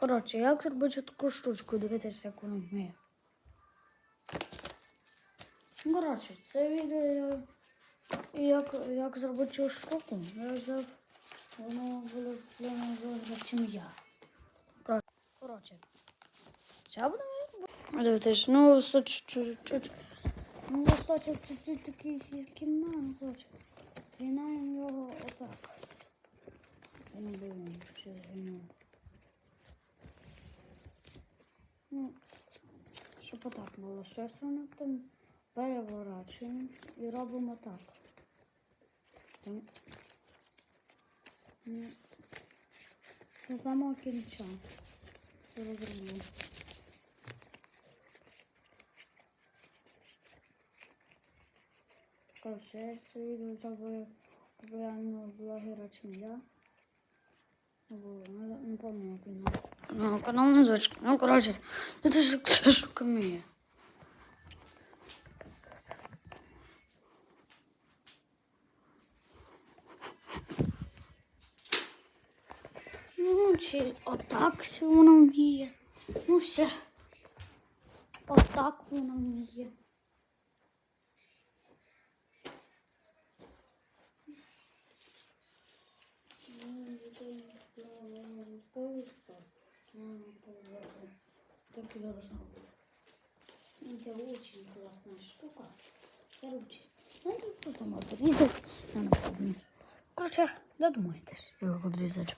Коротше, як зробити таку штучку, дивитися, як воно вміє. Коротше, це відео, як, як зробити цю штуку. Я взяв, воно було для мене чим я. Коротше, це буде Дивитись, ну, листочок чуть-чуть. Ну, листочок чуть-чуть такий із кімна, ну, коротше. Згинаємо його отак. Я не дивлюсь, що згинаю. Ну, щоб отак було. Ще сторони потім переворачуємо і робимо так. До самого кінця. Розроблю. Коротше, я це відео зробив популярного блогера, чим я. Або, не, не пам'ятаю, як він. Ну, канал не звичка. Ну, коротше, ну це ж ця штука вміє. Ну, чи отак все воно вміє. Ну, ще. Отак воно вміє. Так и должно быть. Это очень классная штука. Короче, надо просто отрезать. Короче, додумайтесь, його відрізати.